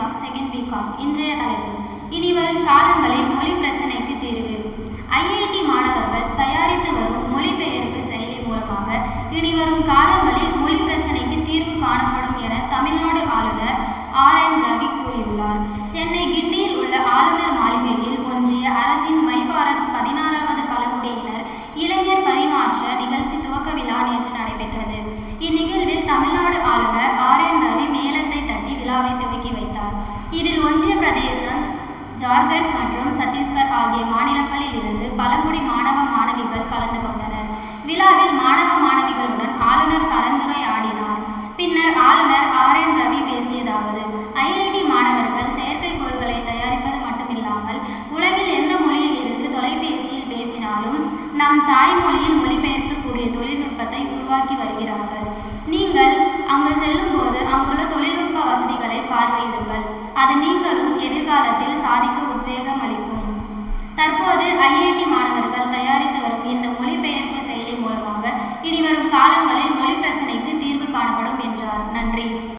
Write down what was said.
BCom second BCom இன்றைய தலைப்பு. இனி வரும் காலங்களில் மொழி பிரச்சனைக்கு தீர்வு. ஐஐடி மாணவர்கள் தயாரித்து வரும் மொழிபெயர்ப்பு செயலி மூலமாக இனி வரும் காலங்களில் மொழி பிரச்சனைக்கு தீர்வு காணப்படும் என தமிழ்நாடு ஆளுநர் ஆர் என் ரவி கூறியுள்ளார். சென்னை கிண்டியில் உள்ள ஆளுநர் மாளிகையில் ஒன்றிய அரசின் மைபாரத் பதினாறாவது பழங்குடியினர் இளைஞர் பரிமாற்ற நிகழ்ச்சி துவக்க விழா நேற்று நடைபெற்றது இந்நிகழ்வில் தமிழ்நாடு ஆளுநர் ஆர் என் ரவி மேளத்தை தட்டி விழாவை துவக்கி வைத்தார். இதில் ஒன்றிய பிரதேசம் ஜார்க்கண்ட் மற்றும் சத்தீஸ்கர் ஆகிய மாநிலங்களில் இருந்து பழங்குடி மாணவ மாணவிகள் கலந்து கொண்டனர். விழாவில் மாணவ வசதிகளை அது நீங்களும் எதிர்காலத்தில் சாதிக்க உத்வேகம் அளிக்கும் தற்போது ஐஐடி மாணவர்கள் தயாரித்து வரும் இந்த மொழிபெயர்ப்பு செயலி மூலமாக இனிவரும் காலங்களில் மொழி பிரச்சனைக்கு தீர்வு காணப்படும் என்றார். நன்றி.